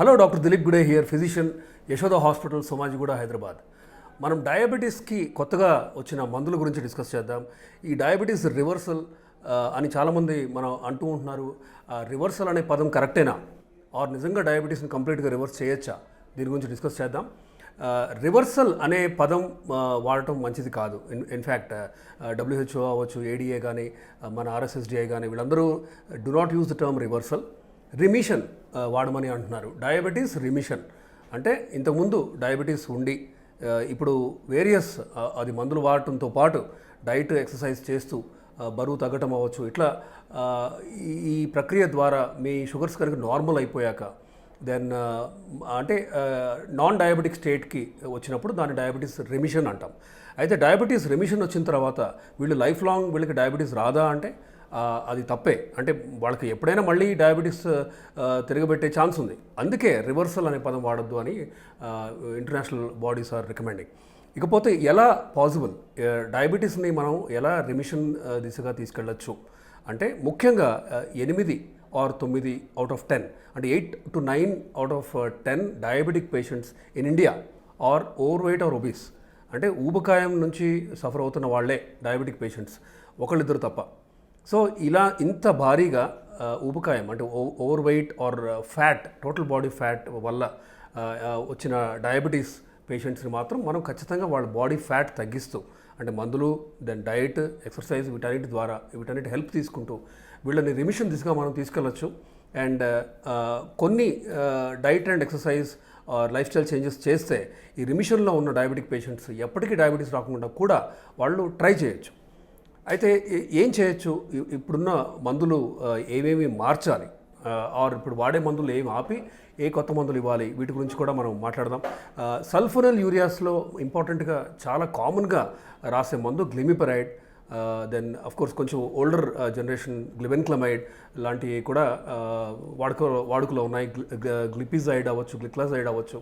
Hello doctor Dileep Gude here physician Yashoda hospital Somajiguda Hyderabad. మనం డయాబెటీస్కి కొత్తగా వచ్చిన మందుల గురించి డిస్కస్ చేద్దాం. ఈ డయాబెటీస్ రివర్సల్ అని చాలామంది మనం అంటూ ఉంటున్నారు. ఆ, రివర్సల్ అనే పదం కరెక్టేనా? ఆర్ నిజంగా డయాబెటీస్ని కంప్లీట్గా రివర్స్ చేయొచ్చా? దీని గురించి డిస్కస్ చేద్దాం. రివర్సల్ అనే పదం వాడటం మంచిది కాదు. ఇన్ ఇన్ఫ్యాక్ట్ డబ్ల్యూహెచ్ఓ అవ్వచ్చు ఏడిఏ కానీ మన ఆర్ఎస్ఎస్డిఐ కానీ వీళ్ళందరూ do not use the term reversal. Remission వాడమని అంటున్నారు. Diabetes remission. అంటే ఇంతకుముందు డయాబెటీస్ ఉండి ఇప్పుడు వేరియస్ అది మందులు వాడటంతో పాటు డైట్ ఎక్సర్సైజ్ చేస్తూ బరువు తగ్గటం అవ్వచ్చు ఇట్లా ఈ- ప్రక్రియ ద్వారా మీ షుగర్స్ కనుక నార్మల్ అయిపోయాక దెన్ అంటే నాన్ డయాబెటిక్ స్టేట్కి వచ్చినప్పుడు దాన్ని డయాబెటీస్ రెమిషన్ అంటాం. అయితే డయాబెటీస్ రెమిషన్ వచ్చిన తర్వాత వీళ్ళు లైఫ్ లాంగ్ వీళ్ళకి డయాబెటీస్ రాదా అంటే అది తప్పే. అంటే వాళ్ళకి ఎప్పుడైనా మళ్ళీ డయాబెటీస్ తిరగబెట్టే ఛాన్స్ ఉంది. అందుకే రివర్సల్ అనే పదం వాడద్దు అని ఇంటర్నేషనల్ బాడీస్ ఆర్ రికమెండింగ్. ఇకపోతే ఎలా పాసిబుల్ డయాబెటీస్ని మనం ఎలా రిమిషన్ దిశగా తీసుకెళ్ళచ్చు? అంటే ముఖ్యంగా ఎనిమిది ఆర్ తొమ్మిది అవుట్ ఆఫ్ టెన్ అంటే eight to nine out of ten diabetic patients in India are over weight or obese అంటే ఊబకాయం నుంచి సఫర్ అవుతున్న వాళ్ళే డయాబెటిక్ పేషెంట్స్. ఒకళ్ళిద్దరు తప్ప. సో ఇలా ఇంత భారీగా ఊబకాయం అంటే over weight or fat total body fat వల్ల వచ్చిన డయాబెటీస్ పేషెంట్స్ని మాత్రం మనం ఖచ్చితంగా వాళ్ళ బాడీ ఫ్యాట్ తగ్గిస్తూ అంటే మందులు దెన్ డైట్ ఎక్సర్సైజ్ వీటన్నిటి ద్వారా వీటన్నిటి హెల్ప్ తీసుకుంటూ వీళ్ళని రిమిషన్ దిశగా మనం తీసుకెళ్ళచ్చు. అండ్ కొన్ని diet and exercise life style changes చేస్తే ఈ రిమిషన్లో ఉన్న డయాబెటిక్ పేషెంట్స్ ఎప్పటికీ డయాబెటీస్ రాకుండా కూడా వాళ్ళు ట్రై చేయొచ్చు. అయితే ఏం చేయొచ్చు? ఇప్పుడున్న మందులు ఏమేమి మార్చాలి? ఆర్ ఇప్పుడు వాడే మందులు ఏమి ఆపి ఏ కొత్త మందులు ఇవ్వాలి? వీటి గురించి కూడా మనం మాట్లాడదాం. సల్ఫోనల్ యూరియాస్లో ఇంపార్టెంట్గా చాలా కామన్గా రాసే మందు గ్లిమిపరైడ్ దెన్ కోర్స్ కొంచెం ఓల్డర్ జనరేషన్ గ్లిబెన్క్లమైడ్ లాంటివి కూడా వాడుక వాడుకలో ఉన్నాయి. గ్లిపిజైడ్ అవ్వచ్చు గ్లిక్లాజైడ్ అవ్వచ్చు.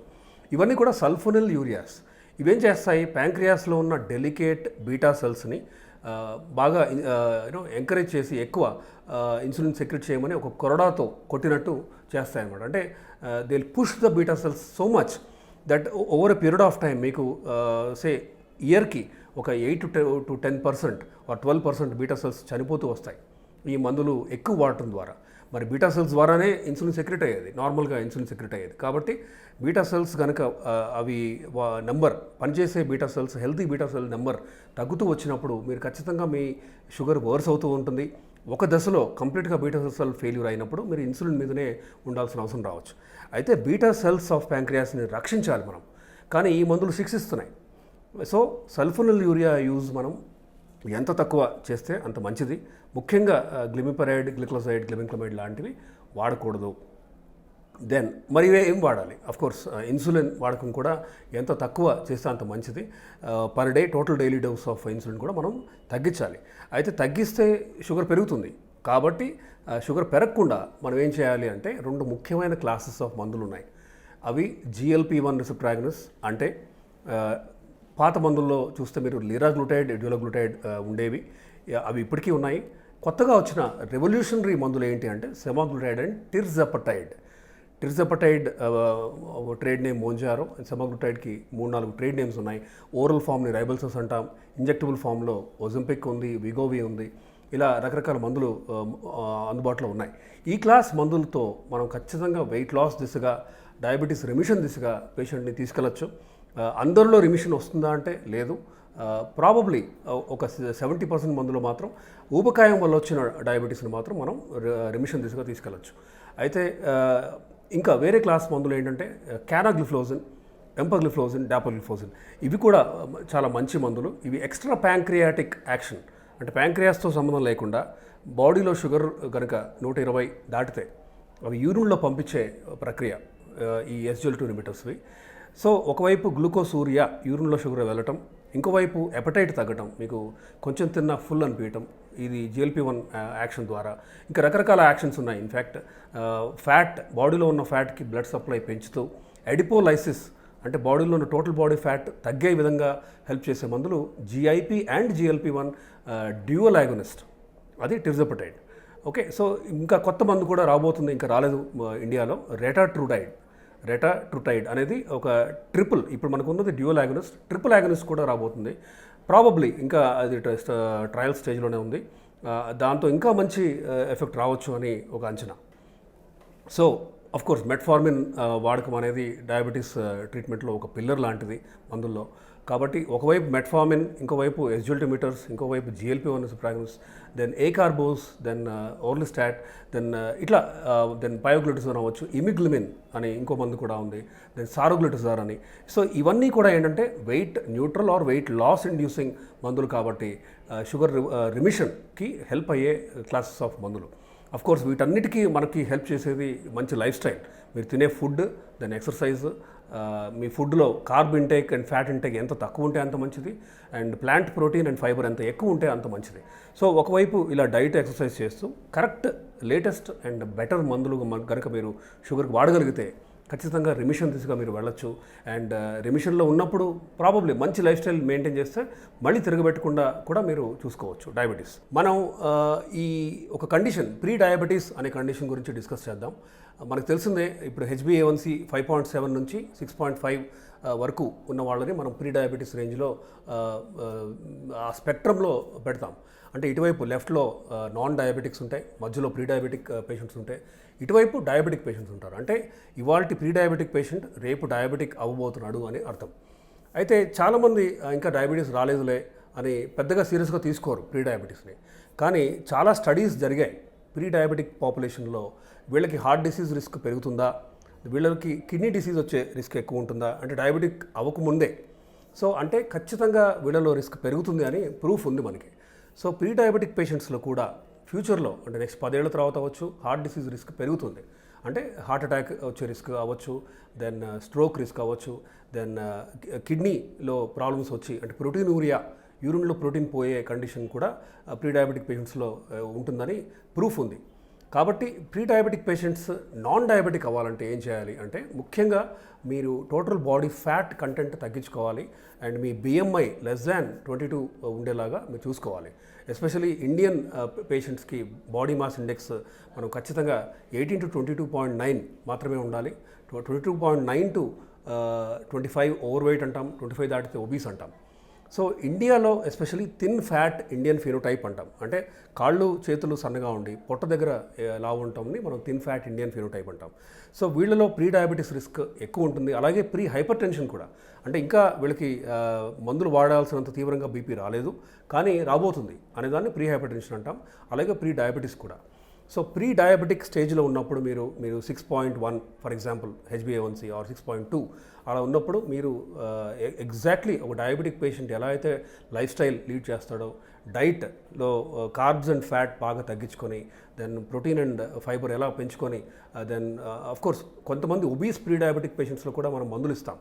ఇవన్నీ కూడా సల్ఫోనల్ యూరియాస్. ఇవేం చేస్తాయి? ప్యాంక్రియాస్లో ఉన్న డెలికేట్ బీటా సెల్స్ని బాగా యూనో ఎంకరేజ్ చేసి ఎక్కువ ఇన్సులిన్ సెక్రెట్ చేయమని ఒక కొరడాతో కొట్టినట్టు చేస్తాయన్నమాట. అంటే they push the beta cells so much that over a period of time మీకు సే ఇయర్కి ఒక eight two to ten percent or twelve percent beta cells చనిపోతూ వస్తాయి. ఈ మందులు ఎక్కువ వాడటం ద్వారా. మరి బీటా సెల్స్ ద్వారానే ఇన్సులిన్ సెక్రెట్ అయ్యేది నార్మల్గా ఇన్సులిన్ సెక్రెట్ అయ్యేది. కాబట్టి బీటా సెల్స్ కనుక అవి నెంబర్ పనిచేసే beta cells healthy beta cell number తగ్గుతూ వచ్చినప్పుడు మీరు ఖచ్చితంగా మీ షుగర్ వర్స్ అవుతూ ఉంటుంది. ఒక దశలో కంప్లీట్గా బీటా సెల్ ఫెయిల్యూర్ అయినప్పుడు మీరు ఇన్సులిన్ మీదనే ఉండాల్సిన అవసరం రావచ్చు. అయితే బీటా సెల్స్ ఆఫ్ ప్యాంక్రియాస్ని రక్షించాలి మనం. కానీ ఈ మందులు శిక్షిస్తున్నాయి. సో సల్ఫోనల్ యూరియా యూజ్ మనం ఎంత తక్కువ చేస్తే అంత మంచిది. ముఖ్యంగా గ్లిమిపరైడ్ గ్లిక్లోసైడ్ గ్లిమిక్లమైడ్ లాంటివి వాడకూడదు. దెన్ మరి ఏం వాడాలి? కోర్స్ ఇన్సులిన్ వాడకం కూడా ఎంత తక్కువ చేస్తే అంత మంచిది. Per day total daily dose of insulin కూడా మనం తగ్గించాలి. అయితే తగ్గిస్తే షుగర్ పెరుగుతుంది. కాబట్టి షుగర్ పెరగకుండా మనం ఏం చేయాలి అంటే రెండు ముఖ్యమైన క్లాసెస్ ఆఫ్ మందులు ఉన్నాయి అవి జిఎల్పి వన్ రిసెప్ట్రాగనస్ అంటే పాత మందుల్లో చూస్తే మీరు లీరాగ్లూటైడ్ డ్యూలగ్లూటైడ్ ఉండేవి. అవి ఇప్పటికీ ఉన్నాయి. కొత్తగా వచ్చిన రెవల్యూషనరీ మందులు ఏంటి అంటే semaglutide and tirzepatide. Tirzepatide trade name Mounjaro సెమాగ్లూటైడ్కి మూడు నాలుగు ట్రేడ్ నేమ్స్ ఉన్నాయి. ఓరల్ ఫామ్ని రైబల్సస్ అంటాం. ఇంజెక్టబుల్ ఫామ్లో ఒజంపిక్ ఉంది విగోవి ఉంది. ఇలా రకరకాల మందులు అందుబాటులో ఉన్నాయి. ఈ క్లాస్ మందులతో మనం ఖచ్చితంగా వెయిట్ లాస్ దిశగా డయాబెటీస్ రెమిషన్ దిశగా పేషెంట్ని తీసుకెళ్ళచ్చు. అందరిలో రిమిషన్ వస్తుందా అంటే లేదు. ప్రాబబ్లీ ఒక సెవెంటీ పర్సెంట్ మందులో మాత్రం ఊబకాయం వల్ల వచ్చిన డయాబెటీస్ని మాత్రం మనం రిమిషన్ దిశగా తీసుకెళ్ళచ్చు. అయితే ఇంకా వేరే క్లాస్ మందులు ఏంటంటే క్యానాగ్లిఫ్లోజన్ ఎంపగ్లిఫ్లోజన్ డాపగ్లిఫ్లోజన్ ఇవి కూడా చాలా మంచి మందులు. ఇవి ఎక్స్ట్రా ప్యాంక్రియాటిక్ యాక్షన్ అంటే ప్యాంక్రియాస్తో సంబంధం లేకుండా బాడీలో షుగర్ కనుక నూట ఇరవై దాటితే అవి యూరిన్లో పంపించే ప్రక్రియ ఈ ఎస్జిఎల్ టూ ఇన్హిబిటర్స్వి సో ఒకవైపు గ్లూకోస్ యూరియా యూరిన్లో షుగర్ వెళ్ళటం ఇంకోవైపు ఎపటైట్ తగ్గటం మీకు కొంచెం తిన్న ఫుల్ అనిపించటం ఇది జిఎల్పి వన్ యాక్షన్ ద్వారా. ఇంకా రకరకాల యాక్షన్స్ ఉన్నాయి. ఇన్ఫ్యాక్ట్ ఫ్యాట్ బాడీలో ఉన్న ఫ్యాట్కి బ్లడ్ సప్లై పెంచుతూ ఎడిపోలైసిస్ అంటే బాడీలో ఉన్న టోటల్ బాడీ ఫ్యాట్ తగ్గే విధంగా హెల్ప్ చేసే మందులు GIP and GLP one dual agonist. అది టిర్జపటైడ్. ఓకే సో ఇంకా కొత్త మందు కూడా రాబోతుంది ఇంకా రాలేదు మ, ఇండియాలో. రెటాట్రూడైడ్ రెటాట్రుటైడ్ అనేది ఒక ట్రిపుల్ ఇప్పుడు మనకు ఉన్నది డ్యూయల్ యాగనిస్ట్ ట్రిపుల్ యాగనిస్ట్ కూడా రాబోతుంది. ప్రాబబ్లీ ఇంకా అది ట్రయల్ స్టేజ్లోనే ఉంది. దాంతో ఇంకా మంచి ఎఫెక్ట్ రావచ్చు అని ఒక అంచనా. సో అఫ్ కోర్స్ మెట్ఫార్మిన్ వాడకం అనేది డయాబెటీస్ ట్రీట్మెంట్లో ఒక పిల్లర్ లాంటిది మందుల్లో. కాబట్టి ఒకవైపు మెట్ఫామిన్ ఇంకోవైపు ఎస్జుల్టిమీటర్స్ ఇంకోవైపు GLP one ప్రాగ్నస్ then acarbose then orlistat then ఇట్లా uh, దెన్ పయోగ్లూటిజాన్ అవ్వచ్చు ఇమిగ్లిమిన్ అని ఇంకో మందు కూడా ఉంది దెన్ సారోగ్లూటిజార్ అని. సో ఇవన్నీ కూడా ఏంటంటే weight neutral or weight loss inducing మందులు కాబట్టి షుగర్ రిమిషన్కి హెల్ప్ అయ్యే క్లాసెస్ ఆఫ్ మందులు. అఫ్ కోర్స్ వీటన్నిటికీ మనకి హెల్ప్ చేసేది మంచి లైఫ్ స్టైల్ మీరు తినే ఫుడ్ దెన్ ఎక్సర్సైజ్ మీ ఫుడ్లో carb intake and fat intake ఎంత తక్కువ ఉంటే అంత మంచిది and plant protein and fibre ఎంత ఎక్కువ ఉంటే అంత మంచిది. సో ఒకవైపు ఇలా డైట్ ఎక్సర్సైజ్ చేస్తూ కరెక్ట్ లేటెస్ట్ అండ్ బెటర్ మందులు కనుక మీరు షుగర్కి వాడగలిగితే ఖచ్చితంగా రిమిషన్ దిశగా మీరు వెళ్ళొచ్చు. అండ్ రిమిషన్లో ఉన్నప్పుడు ప్రాబబ్లీ మంచి లైఫ్ స్టైల్ మెయింటైన్ చేస్తే మళ్ళీ తిరగబెట్టకుండా కూడా మీరు చూసుకోవచ్చు డయాబెటీస్ మనం ఈ ఒక కండిషన్ ప్రీ డయాబెటీస్ అనే కండిషన్ గురించి డిస్కస్ చేద్దాం. మనకు తెలిసిందే ఇప్పుడు హెచ్బిఏవన్సి ఫైవ్ పాయింట్ సెవెన్ నుంచి సిక్స్ పాయింట్ ఫైవ్ వరకు ఉన్న వాళ్ళని మనం ప్రీ డయాబెటీస్ రేంజ్లో ఆ, స్పెక్ట్రంలో పెడతాం. అంటే ఇటువైపు లెఫ్ట్లో నాన్ డయాబెటిక్స్ ఉంటాయి మధ్యలో ప్రీ డయాబెటిక్ పేషెంట్స్ ఉంటాయి. ఇటువైపు డయాబెటిక్ పేషెంట్స్ ఉంటారు. అంటే ఇవాళ ప్రీ డయాబెటిక్ పేషెంట్ రేపు డయాబెటిక్ అవ్వబోతున్నాడు అని అర్థం. అయితే చాలామంది ఇంకా డయాబెటీస్ రాలేదులే అని పెద్దగా సీరియస్గా తీసుకోరు ప్రీ డయాబెటీస్ని కానీ చాలా స్టడీస్ జరిగాయి ప్రీ డయాబెటిక్ పాపులేషన్లో. వీళ్ళకి హార్ట్ డిసీజ్ రిస్క్ పెరుగుతుందా? వీళ్ళకి కిడ్నీ డిసీజ్ వచ్చే రిస్క్ ఎక్కువ ఉంటుందా? అంటే డయాబెటిక్ అవ్వకముందే. సో అంటే ఖచ్చితంగా వీళ్ళలో రిస్క్ పెరుగుతుంది అని ప్రూఫ్ ఉంది మనకి. సో ప్రీ డయాబెటిక్ పేషెంట్స్లో కూడా ఫ్యూచర్లో అంటే నెక్స్ట్ పదేళ్ళ తర్వాత అవ్వచ్చు హార్ట్ డిసీజ్ రిస్క్ పెరుగుతుంది. అంటే హార్ట్ అటాక్ వచ్చే రిస్క్ అవ్వచ్చు దెన్ స్ట్రోక్ రిస్క్ అవ్వచ్చు దెన్ కిడ్నీలో ప్రాబ్లమ్స్ వచ్చి అంటే ప్రోటీన్ యూరియా యూరిన్లో ప్రోటీన్ పోయే కండిషన్ కూడా ప్రీ డయాబెటిక్ పేషెంట్స్లో ఉంటుందని ప్రూఫ్ ఉంది. కాబట్టి pre diabetic patients non diabetic అవ్వాలంటే ఏం చేయాలి అంటే ముఖ్యంగా మీరు టోటల్ బాడీ ఫ్యాట్ కంటెంట్ తగ్గించుకోవాలి and me BMI less than twenty two ఉండేలాగా మీరు చూసుకోవాలి. ఎస్పెషలీ ఇండియన్ పేషెంట్స్కి బాడీ మాస్ ఇండెక్స్ మనం ఖచ్చితంగా eighteen to twenty two point nine మాత్రమే ఉండాలి. Twenty two point nine to twenty five over weight అంటాం ట్వంటీ ఫైవ్ దాటితే ఒబీస్ అంటాం. సో ఇండియాలో especially thin fat Indian phenotype అంటాం. అంటే కాళ్ళు చేతులు సన్నగా ఉండి పొట్ట దగ్గర ఎలా ఉంటామని మనం థిన్ ఫ్యాట్ ఇండియన్ ఫినోటైప్ అంటాం. సో వీళ్ళలో ప్రీ డయాబెటీస్ రిస్క్ ఎక్కువ ఉంటుంది. అలాగే ప్రీ హైపర్ టెన్షన్ కూడా. అంటే ఇంకా వీళ్ళకి మందులు వాడాల్సినంత తీవ్రంగా బీపీ రాలేదు. కానీ రాబోతుంది అనేదాన్ని ప్రీ హైపర్ టెన్షన్ అంటాం. అలాగే ప్రీ డయాబెటీస్ కూడా. సో ప్రీ డయాబెటిక్ స్టేజ్లో ఉన్నప్పుడు మీరు మీరు six point one for example హెచ్బిఏవన్సీ or six point two అలా ఉన్నప్పుడు మీరు ఎగ్జాక్ట్లీ ఒక డయాబెటిక్ పేషెంట్ ఎలా అయితే లైఫ్ స్టైల్ లీడ్ చేస్తాడో డైట్లో కార్బ్స్ అండ్ ఫ్యాట్ బాగా తగ్గించుకొని దెన్ ప్రోటీన్ అండ్ ఫైబర్ ఎలా పెంచుకొని దెన్ అఫ్ కోర్స్ కొంతమంది ఒబీస్ ప్రీ డయాబెటిక్ పేషెంట్స్లో కూడా మనం మందులు ఇస్తాం.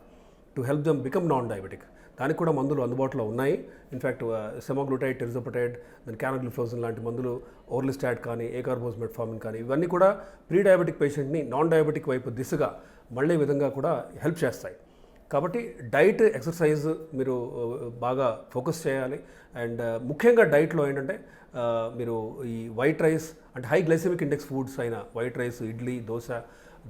To help them become non diabetic దానికి కూడా మందులు అందుబాటులో ఉన్నాయి. In fact semaglutide tirzepatide then canagliflozin లాంటి మందులు ఓర్లిస్టాట్ కానీ ఏకార్బోస్ మెట్ఫామిన్ కానీ ఇవన్నీ కూడా ప్రీ డయాబెటిక్ పేషెంట్ని నాన్ డయాబెటిక్ వైపు దిశగా మళ్ళీ విధంగా కూడా హెల్ప్ చేస్తాయి. కాబట్టి డైట్ ఎక్సర్సైజ్ మీరు uh, బాగా ఫోకస్ చేయాలి. అండ్ uh, ముఖ్యంగా డైట్లో ఏంటంటే uh, మీరు ఈ వైట్ రైస్ అంటే హై గ్లైసెమిక్ ఇండెక్స్ ఫుడ్స్ అయిన white rice idli dosa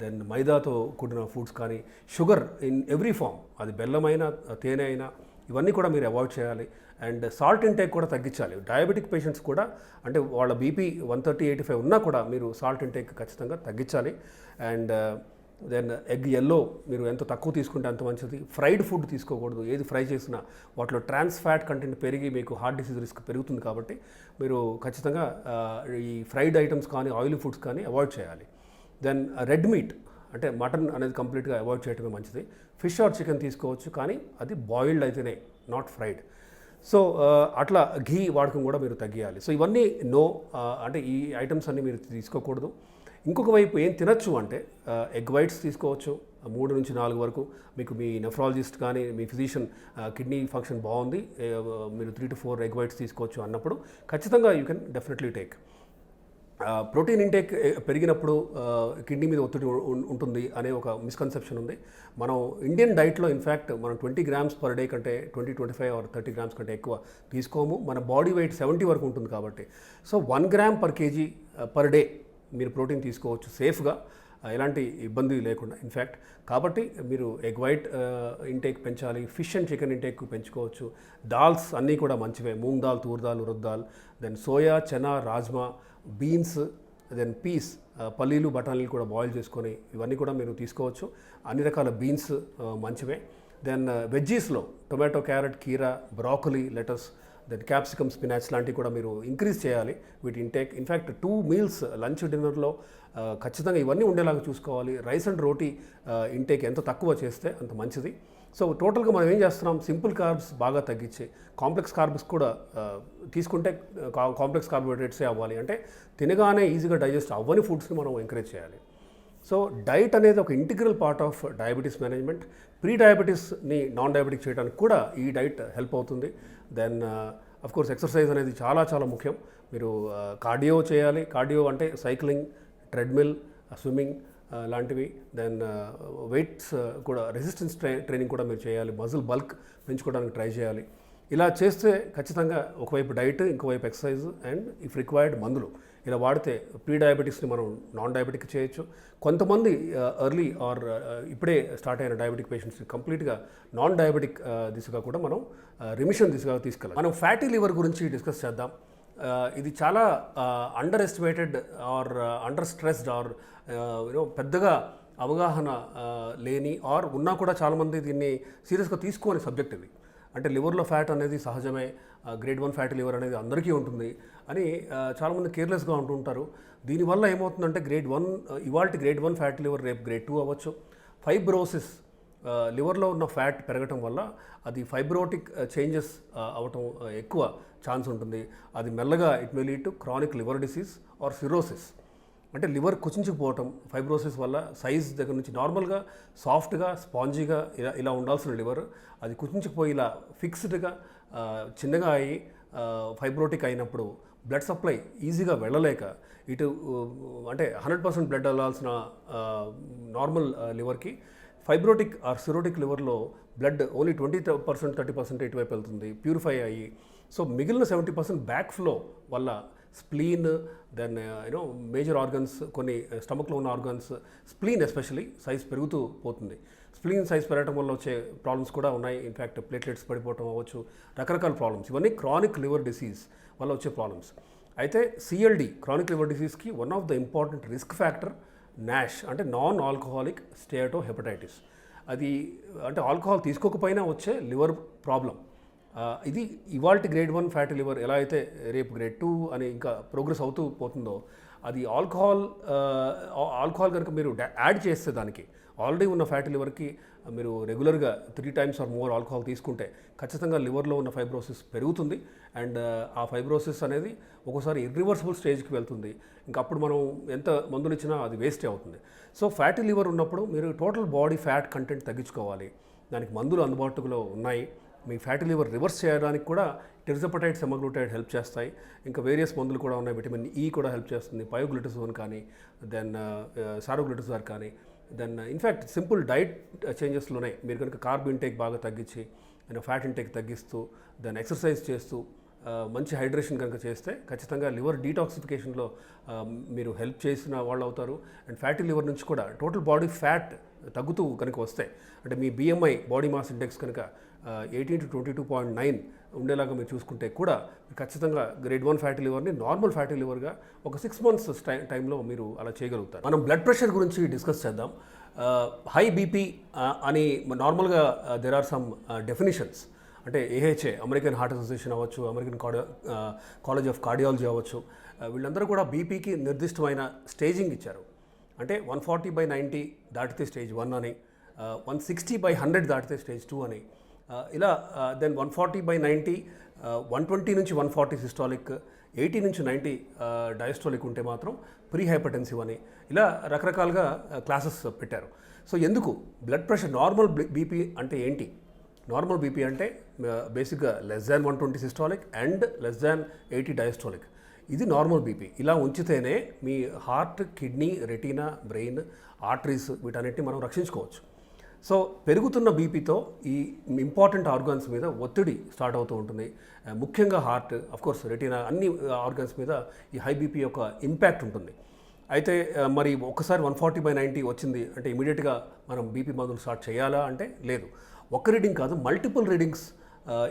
then మైదాతో కూడిన ఫుడ్స్ కానీ షుగర్ ఇన్ ఎవ్రీ ఫామ్ అది బెల్లమైనా తేనె అయినా ఇవన్నీ కూడా మీరు అవాయిడ్ చేయాలి. అండ్ సాల్ట్ ఇంటేక్ కూడా తగ్గించాలి. డయాబెటిక్ పేషెంట్స్ కూడా అంటే వాళ్ళ BP one thirty eighty five ఉన్నా కూడా మీరు సాల్ట్ ఇంటేక్ ఖచ్చితంగా తగ్గించాలి. అండ్ దెన్ ఎగ్ ఎల్లో మీరు ఎంత తక్కువ తీసుకుంటే అంత మంచిది. ఫ్రైడ్ ఫుడ్ తీసుకోకూడదు. ఏది ఫ్రై చేసినా వాటిలో ట్రాన్స్ ఫ్యాట్ కంటెంట్ పెరిగి మీకు హార్ట్ డిసీజ్ రిస్క్ పెరుగుతుంది కాబట్టి మీరు ఖచ్చితంగా ఈ ఫ్రైడ్ ఐటమ్స్ కానీ ఆయిల్ ఫుడ్స్ కానీ అవాయిడ్ చేయాలి. దెన్ రెడ్ మీట్ అంటే మటన్ అనేది కంప్లీట్గా అవాయిడ్ చేయడమే మంచిది. ఫిష్ ఆర్ చికెన్ తీసుకోవచ్చు కానీ అది బాయిల్డ్ అయితేనే నాట్ ఫ్రైడ్. సో అట్లా ఘీ వాడకం కూడా మీరు తగ్గియాలి. సో ఇవన్నీ నో అంటే ఈ ఐటమ్స్ అన్నీ మీరు తీసుకోకూడదు. ఇంకొక వైపు ఏం తినచ్చు అంటే ఎగ్ వైట్స్ తీసుకోవచ్చు. మూడు నుంచి నాలుగు వరకు మీకు మీ నెఫ్రాలజిస్ట్ కానీ మీ ఫిజిషియన్ కిడ్నీ ఫంక్షన్ బాగుంది. మీరు three to four egg whites తీసుకోవచ్చు అన్నప్పుడు ఖచ్చితంగా you can definitely take protein intake పెరిగినప్పుడు కిడ్నీ మీద ఒత్తిడి ఉంటుంది అనే ఒక మిస్కన్సెప్షన్ ఉంది. మనం ఇండియన్ డైట్లో ఇన్ఫ్యాక్ట్ మనం ట్వంటీ గ్రామ్స్ పర్ డే కంటే twenty twenty five or thirty grams కంటే ఎక్కువ తీసుకోము. మన బాడీ వెయిట్ సెవెంటీ వరకు ఉంటుంది కాబట్టి. So one gram per KG per day మీరు ప్రోటీన్ తీసుకోవచ్చు సేఫ్గా. ఎలాంటి ఇబ్బంది లేకుండా ఇన్ఫ్యాక్ట్ కాబట్టి మీరు ఎగ్ వైట్ ఇంటేక్ పెంచాలి. ఫిష్ అండ్ చికెన్ ఇంటేక్ పెంచుకోవచ్చు. దాల్స్ అన్నీ కూడా మంచివే. Moong dal toor dal urad dal then soya chana rajma beans then peas పల్లీలు బఠానీలు కూడా బాయిల్ చేసుకొని ఇవన్నీ కూడా మీరు తీసుకోవచ్చు. అన్ని రకాల బీన్స్ మంచివే. దెన్ వెజ్జీస్లో టొమాటో క్యారెట్ కీరా broccoli lettuce then capsicum spinach లాంటివి కూడా మీరు ఇంక్రీజ్ చేయాలి. వీటి intake in fact two meals lunch డిన్నర్లో ఖచ్చితంగా ఇవన్నీ ఉండేలాగా చూసుకోవాలి. రైస్ అండ్ రోటీ ఇంటేక్ ఎంత తక్కువ చేస్తే అంత మంచిది. సో టోటల్గా మనం ఏం చేస్తున్నాం? సింపుల్ కార్బ్స్ బాగా తగ్గించి. కాంప్లెక్స్ కార్బ్స్ కూడా uh, తీసుకుంటే uh, కాంప్లెక్స్ కార్బోహైడ్రేట్సే అవ్వాలి అంటే తినగానే ఈజీగా డైజెస్ట్ అవ్వని ఫుడ్స్ని మనం ఎంకరేజ్ చేయాలి. సో డైట్ అనేది ఒక integral part of diabetes management pre డయాబెటీస్ని non diabetic చేయడానికి కూడా ఈ డైట్ హెల్ప్ అవుతుంది. దెన్ అఫ్ కోర్స్ ఎక్సర్సైజ్ అనేది చాలా చాలా ముఖ్యం. మీరు uh, కార్డియో చేయాలి. కార్డియో అంటే సైక్లింగ్ ట్రెడ్మిల్ స్విమ్మింగ్ లాంటివి. దెన్ వెయిట్స్ కూడా రెసిస్టెన్స్ ట్రై ట్రైనింగ్ కూడా మీరు చేయాలి. మజిల్ బల్క్ పెంచుకోవడానికి ట్రై చేయాలి. ఇలా చేస్తే ఖచ్చితంగా ఒకవైపు డైట్ ఇంకోవైపు ఎక్సర్సైజ్ అండ్ ఇఫ్ రిక్వైర్డ్ మందులు. ఇలా వాడితే ప్రీ డయాబెటిక్స్ని మనం నాన్ డయాబెటిక్ చేయొచ్చు. కొంతమంది ఎర్లీ ఆర్ ఇప్పుడే స్టార్ట్ అయిన డయాబెటిక్ పేషెంట్స్ని కంప్లీట్గా నాన్ డయాబెటిక్ దిశగా కూడా మనం రిమిషన్ దిశగా తీసుకెళ్ళాలి. మనం ఫ్యాటీ లివర్ గురించి డిస్కస్ చేద్దాం. Uh, ఇది చాలా underestimated or under stressed or you know పెద్దగా అవగాహన uh, లేని ఆర్ ఉన్నా కూడా చాలామంది దీన్ని సీరియస్గా తీసుకోని సబ్జెక్ట్ ఇది. అంటే లివర్లో ఫ్యాట్ అనేది సహజమే uh, grade one fatty liver అనేది అందరికీ ఉంటుంది అని చాలామంది కేర్లెస్గా ఉంటుంటారు దీనివల్ల ఏమవుతుందంటే గ్రేడ్ వన్ ఇవాళ గ్రేడ్ వన్ ఫ్యాటీ లివర్ రేపు గ్రేడ్ టూ అవ్వచ్చు. ఫైబ్రోసిస్ లివర్లో ఉన్న ఫ్యాట్ పెరగటం వల్ల అది ఫైబ్రోటిక్ చేంజెస్ అవటం ఎక్కువ ఛాన్స్ ఉంటుంది. అది మెల్లగా it may lead to chronic liver disease or cirrhosis. అంటే లివర్ కుచించుకుపోవటం ఫైబ్రోసిస్ వల్ల సైజ్ దగ్గర నుంచి నార్మల్గా సాఫ్ట్గా స్పాంజీగా ఇలా ఇలా ఉండాల్సిన లివర్ అది కుచించుకుపోయి ఇలా ఫిక్స్డ్గా చిన్నగా అయి ఫైబ్రోటిక్ అయినప్పుడు బ్లడ్ సప్లై ఈజీగా వెళ్ళలేక ఇటు అంటే హండ్రెడ్ పర్సెంట్ బ్లడ్ వెళ్ళాల్సిన నార్మల్ లివర్కి fibrotic or cirrhotic లివర్లో blood only twenty percent thirty percent ఇటువైపు వెళ్తుంది ప్యూరిఫై అయ్యి. సో మిగిలిన సెవెంటీ పర్సెంట్ బ్యాక్ ఫ్లో వల్ల spleen then you know major organs కొన్ని uh, స్టమక్లో ఉన్న ఆర్గన్స్ స్ప్లీన్ ఎస్పెషలీ సైజ్ పెరుగుతూ పోతుంది. స్ప్లీన్ సైజ్ పెరగడం వల్ల వచ్చే ప్రాబ్లమ్స్ కూడా ఉన్నాయి. ఇన్ఫ్యాక్ట్ ప్లేట్లెట్స్ పడిపోవటం అవ్వచ్చు రకరకాల ప్రాబ్లమ్స్. ఇవన్నీ క్రానిక్ లివర్ డిసీజ్ వల్ల వచ్చే ప్రాబ్లమ్స్. అయితే CLD chronic liver డిసీజ్కి one of the important risk factor NASH అంటే నాన్ ఆల్కహాలిక్ స్టేటో హెపటైటిస్ అది అంటే ఆల్కహాల్ తీసుకోకపోయినా వచ్చే లివర్ ప్రాబ్లం. ఇది ఇవాల్టి గ్రేడ్ వన్ ఫ్యాటీ లివర్ ఎలా అయితే రేపు గ్రేడ్ టూ అని ఇంకా ప్రోగ్రెస్ అవుతూ పోతుందో అది ఆల్కహాల్ ఆల్కహాల్ కనుక మీరు యాడ్ చేస్తే దానికి ఆల్రెడీ ఉన్న ఫ్యాటీ లివర్కి మీరు రెగ్యులర్గా three times or more alcohol తీసుకుంటే ఖచ్చితంగా లివర్లో ఉన్న ఫైబ్రోసిస్ పెరుగుతుంది. అండ్ ఆ ఫైబ్రోసిస్ అనేది ఒకసారి ఇర్రివర్సిబుల్ స్టేజ్కి వెళ్తుంది. ఇంకా అప్పుడు మనం ఎంత మందులు ఇచ్చినా అది వేస్టే అవుతుంది. సో ఫ్యాటీ లివర్ ఉన్నప్పుడు మీరు టోటల్ బాడీ ఫ్యాట్ కంటెంట్ తగ్గించుకోవాలి. దానికి మందులు అందుబాటులో ఉన్నాయి. మీ ఫ్యాటీ లివర్ రివర్స్ చేయడానికి కూడా టెరిజపటైడ్ సెమగ్లూటైడ్ హెల్ప్ చేస్తాయి. ఇంకా వేరియస్ మందులు కూడా ఉన్నాయి. విటమిన్ ఈ e కూడా హెల్ప్ చేస్తుంది. పయోగ్లిటజోన్ కానీ దెన్ సారోగ్లిటజార్ uh, uh, కానీ. Then in fact simple diet చేంజెస్లోనే మీరు కనుక కార్బ్ ఇంటేక్ బాగా తగ్గించి ఫ్యాట్ ఇంటేక్ తగ్గిస్తూ దాన్ని ఎక్సర్సైజ్ చేస్తూ uh, మంచి హైడ్రేషన్ కనుక చేస్తే ఖచ్చితంగా లివర్ డీటాక్సిఫికేషన్లో uh, మీరు హెల్ప్ చేసిన వాళ్ళు అవుతారు. అండ్ ఫ్యాటీ లివర్ నుంచి కూడా టోటల్ బాడీ ఫ్యాట్ తగ్గుతూ కనుక వస్తే అంటే మీ బిఎంఐ బాడీ మాస్ ఇండెక్స్ కనుక eighteen to twenty two point nine ఉండేలాగా మీరు చూసుకుంటే కూడా ఖచ్చితంగా గ్రేడ్ వన్ ఫ్యాటీ లివర్ని నార్మల్ ఫ్యాటీ లివర్గా ఒక సిక్స్ మంత్స్ టై టైంలో మీరు అలా చేయగలుగుతారు. మనం బ్లడ్ ప్రెషర్ గురించి డిస్కస్ చేద్దాం. హై బీపీ అని నార్మల్గా దెర్ ఆర్ సమ్ డెఫినిషన్స్ అంటే ఏహెచ్ఏ అమెరికన్ హార్ట్ అసోసియేషన్ అవ్వచ్చు American cardio college of cardiology అవ్వచ్చు. వీళ్ళందరూ కూడా బీపీకి నిర్దిష్టమైన స్టేజింగ్ ఇచ్చారు. అంటే వన్ ఫార్టీ బై నైంటీ దాటితే స్టేజ్ వన్ అని వన్ సిక్స్టీ బై హండ్రెడ్ దాటితే స్టేజ్ టూ అని ఇలా then one forty by ninety one twenty నుంచి వన్ ఫార్టీ సిస్టాలిక్ ఎయిటీ నుంచి నైంటీ డయాస్టాలిక్ ఉంటే మాత్రం ప్రీ హైపర్టెన్సివ్ అని. ఇలా రకరకాలుగా క్లాసెస్ పెట్టారు. సో ఎందుకు? బ్లడ్ ప్రెషర్ నార్మల్ బీపీ అంటే ఏంటి? నార్మల్ బీపీ అంటే బేసిక్గా less than one twenty systolic and less than eighty diastolic ఇది నార్మల్ బీపీ ఇలా ఉంచితేనే మీ heart kidney retina brain arteries వీటన్నిటిని మనం రక్షించుకోవచ్చు. సో పెరుగుతున్న బీపీతో ఈ ఇంపార్టెంట్ ఆర్గాన్స్ మీద ఒత్తిడి స్టార్ట్ అవుతూ ఉంటుంది. ముఖ్యంగా హార్ట్ కోర్స్ రెటీనా అన్ని ఆర్గాన్స్ మీద ఈ హై బీపీ యొక్క ఇంపాక్ట్ ఉంటుంది. అయితే మరి ఒక్కసారి వన్ ఫార్టీ బై నైంటీ వచ్చింది అంటే ఇమీడియట్గా మనం బీపీ మందులు స్టార్ట్ చేయాలా అంటే లేదు. ఒక్క రీడింగ్ కాదు మల్టిపుల్ రీడింగ్స్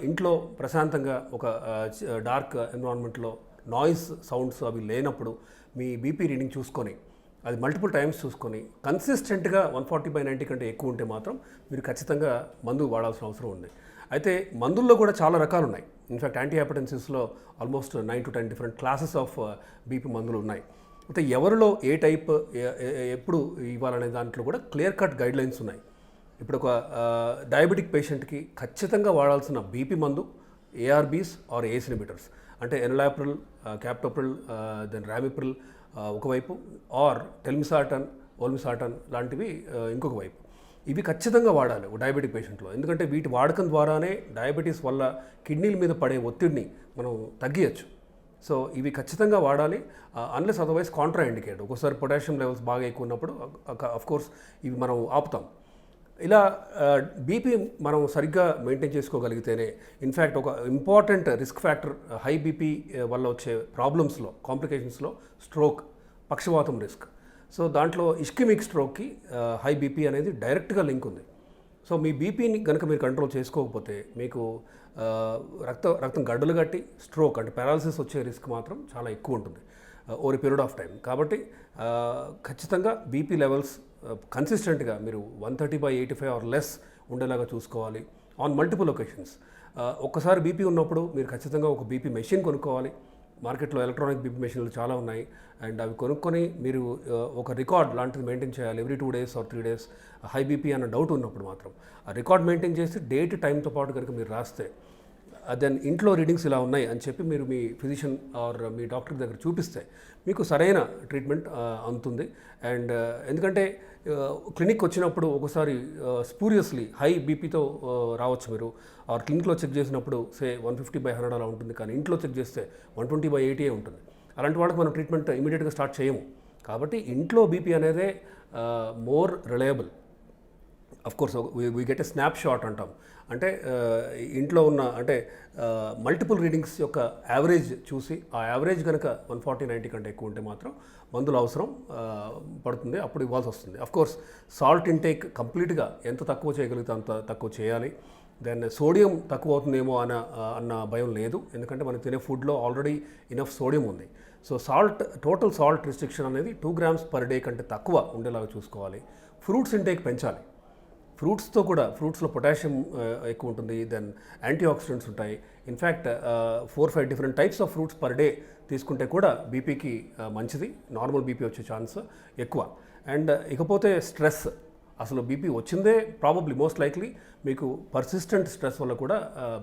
ఇంట్లో ప్రశాంతంగా ఒక డార్క్ ఎన్విరాన్మెంట్లో నాయిస్ సౌండ్స్ అవి లేనప్పుడు మీ బీపీ రీడింగ్ చూసుకొని అది మల్టిపుల్ టైమ్స్ చూసుకొని కన్సిస్టెంట్గా వన్ ఫార్టీ బై నైంటీ కంటే ఎక్కువ ఉంటే మాత్రం మీరు ఖచ్చితంగా మందు వాడాల్సిన అవసరం ఉంది. అయితే మందుల్లో కూడా చాలా రకాలు ఉన్నాయి. In fact anti హైపర్టెన్సివ్స్లో almost nine to ten different classes of BP మందులు ఉన్నాయి. అయితే ఎవరిలో ఏ టైప్ ఎప్పుడు ఇవ్వాలనే దాంట్లో కూడా క్లియర్ కట్ గైడ్లైన్స్ ఉన్నాయి. ఇప్పుడు ఒక డయాబెటిక్ పేషెంట్కి ఖచ్చితంగా వాడాల్సిన బీపీ మందు ఏఆర్బీస్ ఆర్ ఏస్ అంటే ఎనలాప్రిల్ క్యాప్టోప్రిల్ దెన్ రామిప్రిల్ ఒకవైపు ఆర్ టెల్మిసాటన్ ఓల్మిసాటన్ లాంటివి ఇంకొక వైపు. ఇవి ఖచ్చితంగా వాడాలి ఒక డయాబెటిక్ పేషెంట్లో ఎందుకంటే వీటి వాడకం ద్వారానే డయాబెటీస్ వల్ల కిడ్నీల మీద పడే ఒత్తిడిని మనం తగ్గియచ్చు. సో ఇవి ఖచ్చితంగా వాడాలి. అన్లెస్ అదర్వైజ్ కాంట్రా ఇండికేట్ ఒకసారి పొటాషియం లెవెల్స్ బాగా ఎక్కువ ఉన్నప్పుడు అఫ్ కోర్స్ ఇవి మనం ఆపుతాం. ఇలా బీపీ మనం సరిగ్గా మెయింటైన్ చేసుకోగలిగితేనే ఇన్ఫ్యాక్ట్ ఒక important risk factor high BP వల్ల వచ్చే ప్రాబ్లమ్స్లో కాంప్లికేషన్స్లో స్ట్రోక్ పక్షవాతం రిస్క్. సో దాంట్లో ఇష్కిమిక్ స్ట్రోక్కి హై బీపీ అనేది డైరెక్ట్గా లింక్ ఉంది. సో మీ బీపీని కనుక మీరు కంట్రోల్ చేసుకోకపోతే మీకు రక్త రక్తం గడ్డలు కట్టి స్ట్రోక్ అంటే పారాలసిస్ వచ్చే రిస్క్ మాత్రం చాలా ఎక్కువ ఉంటుంది ఓవర్ పీరియడ్ ఆఫ్ టైం కాబట్టి ఖచ్చితంగా బీపీ లెవెల్స్ కన్సిస్టెంట్గా మీరు one thirty by eighty five or less ఉండేలాగా చూసుకోవాలి ఆన్ మల్టిపుల్ ఒకేషన్స్ ఒక్కసారి బీపీ ఉన్నప్పుడు మీరు ఖచ్చితంగా ఒక బీపీ మెషిన్ కొనుక్కోవాలి. మార్కెట్లో ఎలక్ట్రానిక్ బీపీ మెషిన్లు చాలా ఉన్నాయి. అండ్ అవి కొనుక్కొని మీరు ఒక రికార్డ్ లాంటిది మెయింటైన్ చేయాలి. Every two days or three days high BP అన్న డౌట్ ఉన్నప్పుడు మాత్రం ఆ రికార్డ్ మెయింటైన్ చేసి డేట్ టైంతో పాటు కనుక మీరు రాస్తే Uh, దెన్ ఇంట్లో రీడింగ్స్ ఇలా ఉన్నాయి అని చెప్పి మీరు మీ ఫిజిషియన్ ఆర్ uh, మీ డాక్టర్ దగ్గర చూపిస్తే మీకు సరైన ట్రీట్మెంట్ uh, అందుతుంది. అండ్ ఎందుకంటే క్లినిక్ వచ్చినప్పుడు ఒకసారి స్పూరియస్లీ హై బీపీతో రావచ్చు మీరు. ఆర్ క్లినిక్లో చెక్ చేసినప్పుడు say one fifty by hundred అలా ఉంటుంది. కానీ ఇంట్లో చెక్ చేస్తే వన్ ట్వంటీ బై ఎయిటీ ఉంటుంది. అలాంటి వాళ్ళకి మనం ట్రీట్మెంట్ ఇమీడియట్గా స్టార్ట్ చేయము. కాబట్టి ఇంట్లో బీపీ అనేదే more reliable of course we get a snapshot అంటాం. అంటే ఇంట్లో ఉన్న అంటే మల్టిపుల్ రీడింగ్స్ యొక్క యావరేజ్ చూసి ఆ యావరేజ్ కనుక వన్ ఫార్టీ నైంటీ కంటే ఎక్కువ ఉంటే మాత్రం మందులు అవసరం పడుతుంది అప్పుడు ఇవ్వాల్సి వస్తుంది. అఫ్ కోర్స్ సాల్ట్ ఇంటేక్ కంప్లీట్గా ఎంత తక్కువ చేయగలిగితే అంత తక్కువ చేయాలి. దెన్ సోడియం తక్కువ అవుతుందేమో అన్న అన్న భయం లేదు. ఎందుకంటే మనం తినే ఫుడ్లో ఆల్రెడీ ఇనఫ్ సోడియం ఉంది. So salt total salt restriction అనేది టూ గ్రామ్స్ పర్ డే కంటే తక్కువ ఉండేలాగా చూసుకోవాలి. ఫ్రూట్స్ ఇంటేక్ పెంచాలి. ఫ్రూట్స్తో కూడా ఫ్రూట్స్లో పొటాషియం ఎక్కువ ఉంటుంది దెన్ యాంటీ ఆక్సిడెంట్స్ ఉంటాయి in fact four five different types of fruits per day తీసుకుంటే కూడా బీపీకి మంచిది. నార్మల్ బీపీ వచ్చే ఛాన్స్ ఎక్కువ. అండ్ ఇకపోతే స్ట్రెస్. అసలు బీపీ వచ్చిందే ప్రాబబ్లీ మోస్ట్ లైక్లీ మీకు పర్సిస్టెంట్ స్ట్రెస్ వల్ల కూడా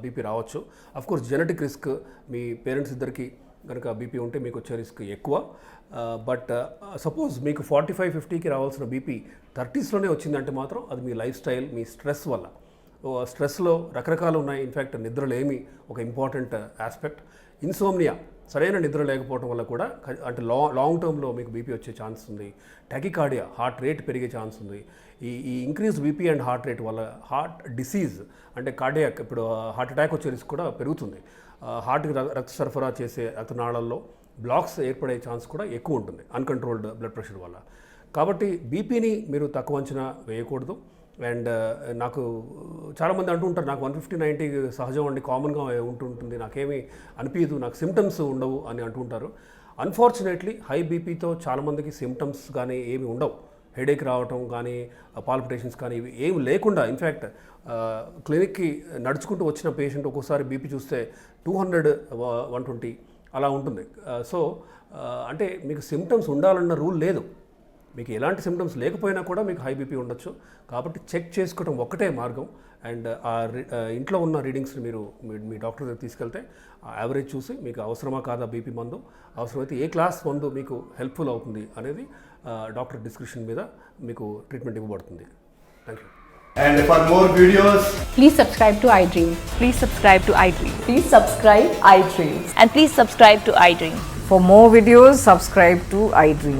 బీపీ రావచ్చు. అఫ్కోర్స్ జెనెటిక్ రిస్క్ మీ పేరెంట్స్ ఇద్దరికి కనుక బీపీ ఉంటే మీకు వచ్చే రిస్క్ ఎక్కువ. బట్ సపోజ్ మీకు ఫార్టీ ఫైవ్ ఫిఫ్టీకి రావాల్సిన బీపీ థర్టీస్లోనే వచ్చిందంటే మాత్రం అది మీ లైఫ్ స్టైల్ మీ స్ట్రెస్ వల్ల. స్ట్రెస్లో రకరకాలు ఉన్నాయి. ఇన్ఫ్యాక్ట్ నిద్రలేమి ఒక ఇంపార్టెంట్ ఆస్పెక్ట్. ఇన్సోమ్నియా సరైన నిద్ర లేకపోవడం వల్ల కూడా అంటే లా లాంగ్ టర్మ్లో మీకు బీపీ వచ్చే ఛాన్స్ ఉంది. టెకికార్డియా హార్ట్ రేట్ పెరిగే ఛాన్స్ ఉంది. ఈ ఈ increase BP and heart rate వల్ల హార్ట్ డిసీజ్ అంటే కార్డియాక్ ఇప్పుడు హార్ట్ అటాక్ వచ్చే రిస్క్ కూడా పెరుగుతుంది. హార్ట్కి రక్త సరఫరా చేసే రక్తనాళాల్లో బ్లాక్స్ ఏర్పడే ఛాన్స్ కూడా ఎక్కువ ఉంటుంది అన్కంట్రోల్డ్ బ్లడ్ ప్రెషర్ వల్ల. కాబట్టి బీపీని మీరు తక్కువ అంచనా వేయకూడదు. అండ్ నాకు చాలామంది అంటుంటారు నాకు వన్ ఫిఫ్టీ నైంటీ సహజం అండి కామన్గా ఉంటుంటుంది నాకేమీ అనిపించదు నాకు సిమ్టమ్స్ ఉండవు అని అంటుంటారు అన్ఫార్చునేట్లీ హై బీపీతో చాలామందికి సిమ్టమ్స్ కానీ ఏమి ఉండవు. హెడేక్ రావటం కానీ పాల్పిటేషన్స్ కానీ ఇవి ఏమి లేకుండా ఇన్ఫ్యాక్ట్ క్లినిక్కి నడుచుకుంటూ వచ్చిన పేషెంట్ ఒక్కోసారి బీపీ చూస్తే టూ హండ్రెడ్ వన్ ట్వంటీ అలా ఉంటుంది. సో అంటే మీకు సిమ్టమ్స్ ఉండాలన్న రూల్ లేదు. మీకు ఎలాంటి సిమ్టమ్స్ లేకపోయినా కూడా మీకు హై బీపీ ఉండొచ్చు కాబట్టి చెక్ చేసుకోవడం ఒక్కటే మార్గం అండ్ ఆ ఇంట్లో ఉన్న రీడింగ్స్ని మీరు మీ- మీ డాక్టర్ దగ్గర తీసుకెళ్తే ఆ యావరేజ్ చూసి మీకు అవసరమా కాదా బీపీ మందు అవసరమైతే ఏ క్లాస్ మందు మీకు హెల్ప్ఫుల్ అవుతుంది అనేది డాక్టర్ డిస్క్రిప్షన్ మీద మీకు ట్రీట్మెంట్ ఇవ్వబడుతుంది thank you And for more videos, Please subscribe to iDream. Please subscribe to iDream. Please subscribe iDreams. And please subscribe to iDream. For more videos, subscribe to iDream.